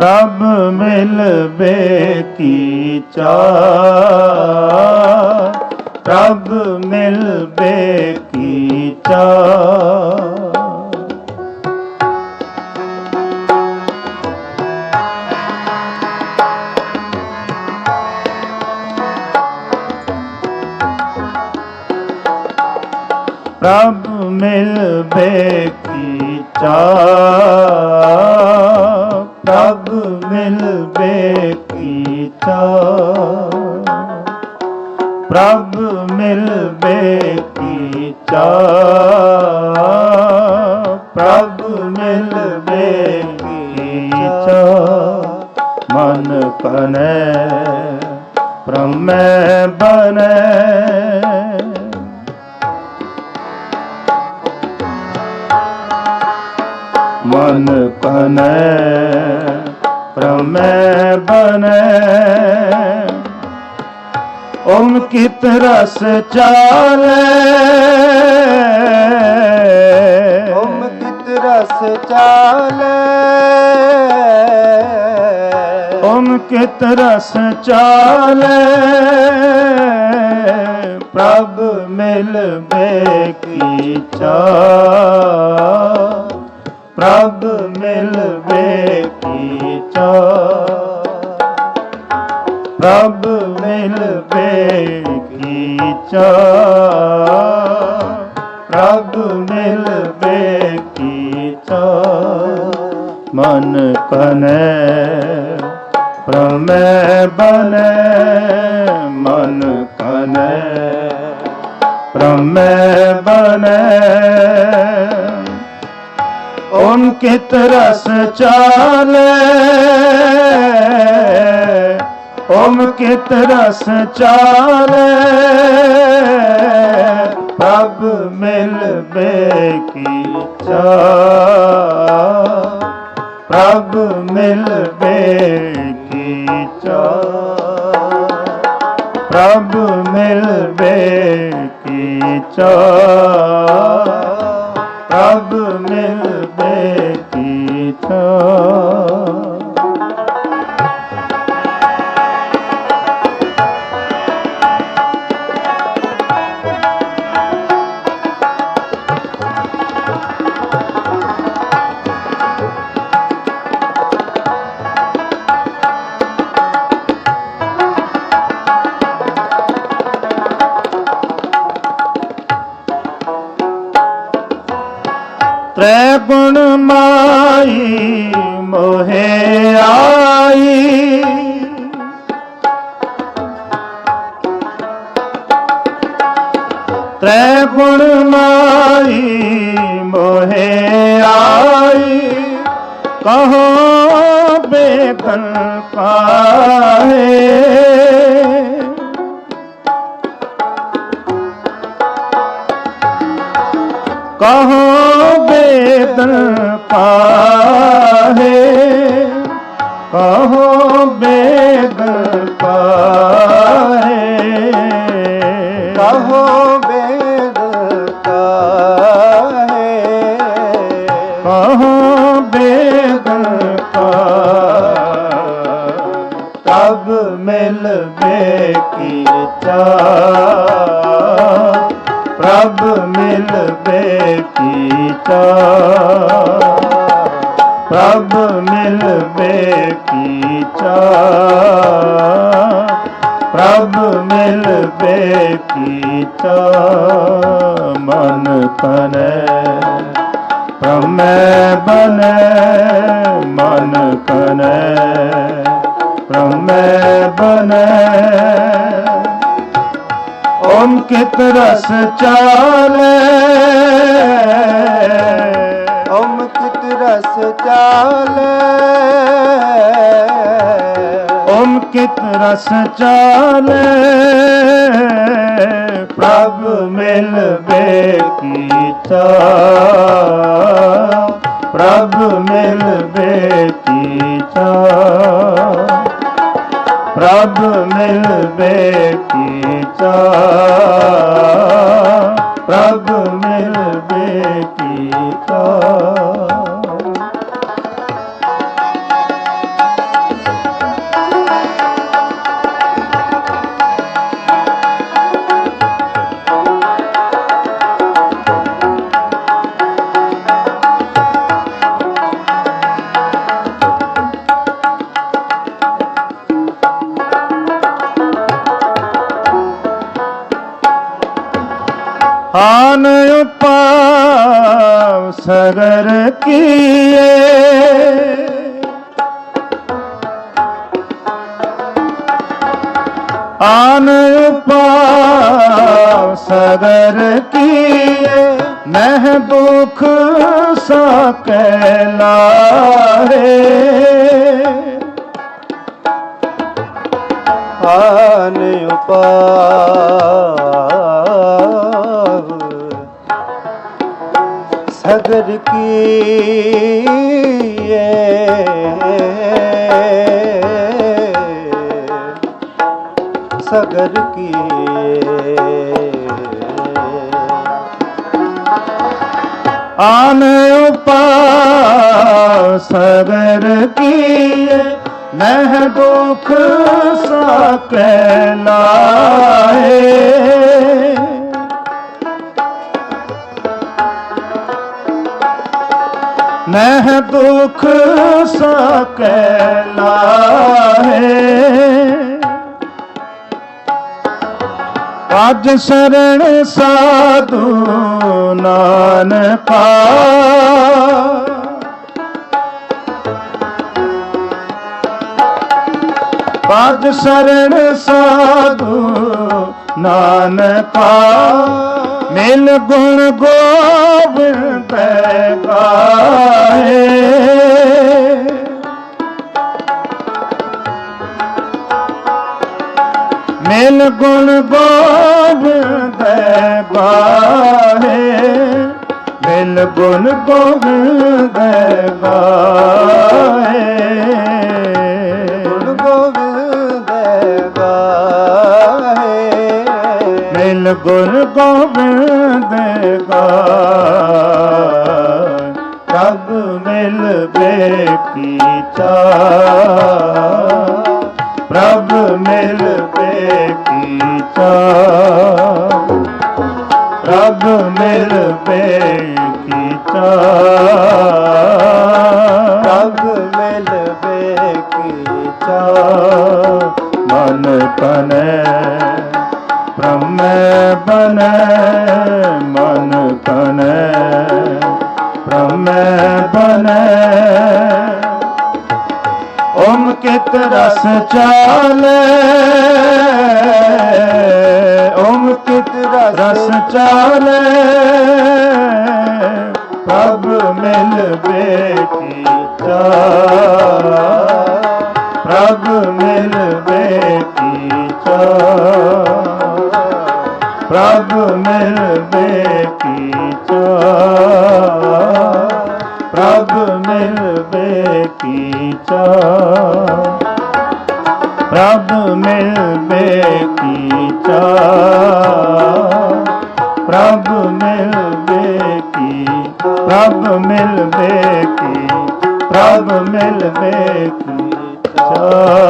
ਪ੍ਰਭ ਮਿਲ ਕੀ ਚਾਹ। ਪ੍ਰਭ ਮਿਲਵੇ ਕੀ ਚਾਹ। ਪ੍ਰਭ ਮਿਲਵੇ ਕੀ ਚਾਹ। ਕੀ ਪ੍ਰਭ ਮਿਲਵੇ ਕੀ ਚਾਹ ਪ੍ਰਭ ਮਿਲਵੇ ਕੀ ਚਾਹ ਮਨ ਕਨੇ ਪ੍ਰਮੈ ਬਨੈ ਮਨ ਕਨੈ ਪ੍ਰਮੈ ਬਨੈ ਓਮ ਕਿਤ ਰਸ ਚਾਲੇ ਓਮ ਕਿਤ ਰਸ ਚਾਲੇ ਓਮ ਕਿਤ ਰਸ ਚਾਲੇ ਪ੍ਰਭ ਮਿਲਵੇ ਕੀ ਚਾਹ ਪ੍ਰਭ ਮਿਲਵੇ ਕੀ ਚਾਹ। ਪ੍ਰਭ ਮਿਲਵੇ ਕੀ ਪ੍ਰਭ ਮਿਲਵੇ ਕੀ ਮਨ ਕਨੇ ਪ੍ਰਮੈ ਬਨੈ, ਮਨ ਕਨੇ ਪ੍ਰਮੈ ਬਨੈ। ਓਮ ਕਿਤ ਰਸ ਚਾਲੇ? ਓਮ ਕਿਤ ਰਸ ਚਾਲੇ? ਪ੍ਰਭ ਮਿਲਵੇ ਕੀ ਚਾਹ ਪ੍ਰਭ ਮਿਲਵੇ ਕੀ ਚਾਹ ਪ੍ਰਭ ਮਿਲਵੇ ਕੀ ਚਾਹ ਤ੍ਰੈ ਗੁਣ ਮਾਈ ਮੋਹੇ ਆਈ। ਤ੍ਰੈ ਗੁਣ ਮਾਈ ਮੋਹਿ ਆਈ। ਕਹੋ ਬੇਦਨ ਕਾਹੇ ਕਹੋ ਬੇਦਨ ਕਾਹੇ ਕਹੋ ਬੇਦਨ ਕਾਹੇ ਕਹੋ ਬੇਦ ਕਾਹੇ ਕਹੋ ਬੇਦਨ ਕਾਹੇ ਤਬ ਮਿਲਵੇ ਕੀ ਚਾਹ ਪ੍ਰਭ ਕੀ ਚਾਹ ਪ੍ਰਭ ਮਿਲਵੇ ਕੀ ਚਾਹ? ਪ੍ਰਭ ਮਿਲਵੇ ਕੀ ਚਾਹ? ਮਨ ਕਨੈ ਪ੍ਰਮੈ ਬਨੈ, ਮਨ ਕਨੈ ਪ੍ਰਮੈ ਬਨੈ ਓਮ ਕਿਤ ਰਸ ਚਾਲੇ। ਓਮ ਕਿਤ ਰਸ ਚਾਲੇ ਓਮ ਕਿਤ ਰਸ ਚਾਲੇ ਪ੍ਰਭ ਮਿਲ ਬੇਕੀ ਚਾਹ ਪ੍ਰਭ ਮਿਲ ਕੀ ਚਾਹ ਪ੍ਰਭ ਮਿਲ ਬੇਕੀ ਚਾਹ ਪ੍ਰਭ ਮਿਲ ਬੇਕੀ ਚਾਹ ਹਾਨ ਉਪਾਵ ਸਗਰ ਕੀਏ। ਆਨ ਉਪਾਵ ਸਗਰ ਕੀਏ ਮਹਿ ਦੁਖ ਸਕੈ ਲਾਹੇ। ਆਨ ਉਪਾਵ ਆਨ ਉਪਾ ਸਗਰ ਕੀਏ ਮਹਿ ਦੁਖ ਸਕੈ ਲਾਹੇ ਮਹਿ ਦੁਖ ਸਕੈ ਲਾਹੇ ਅਜ ਸਰਣ ਸਾਧੂ ਨਾਨਕਾ। ਪਦ ਸਰਣ ਸਾਧੂ ਨਾਨ ਪਾ ਮਿਲ ਗੁਣ ਗੋਬਿੰਦ ਮਿਲ ਗੁਣ ਗੋਬਿੰਦ ਗਾਏ ਮਿਲ ਗੁਣ ਗੋਬਿੰਦ ਗਾਏ ਗੁਣ ਗੋਬਿੰਦ ਗਾਏ ਮਿਲ ਗੁਣ ਗੋਬਿੰਦ ਗਾਏ ਪ੍ਰਭ ਮਿਲ ਬੇਕੀ ਚਾ ਪ੍ਰਭ ਮਿਲ ਬੇਕੀ ਚਾ ਪ੍ਰਭ ਮਿਲ ਬੇਕੀ ਚਾ ਪ੍ਰਭ ਮਿਲ ਬੇਕੀ ਚਾ ਮਨ ਤਨ, ਬ੍ਰਹਮ ਬਨ, ਮਨ ਤਨ, ਬ੍ਰਹਮ ਬਨ। ਕਿਤ ਰਸ ਚਾਲੇ ਓਮ ਕਿਤ ਰਸ ਚਾਲੇ ਪ੍ਰਭ ਮਿਲ ਬੇਟੀ ਚਾ ਪ੍ਰਭ ਮਿਲ ਬੇਟੀ ਚਾ ਪ੍ਰਭ ਮਿਲ ਬੇਟੀ ਚਾ ਪ੍ਰਭ ਮਿਲ ਬੇਟੀ ਚਾ ਪ੍ਰਭ ਮਿਲ ਬੇਟੀ ਪ੍ਰਭ ਮਿਲਵੇ ਬੇਟੀ ਪ੍ਰਭ ਮਿਲਵੇ ਬੇਟੀ ਚਾ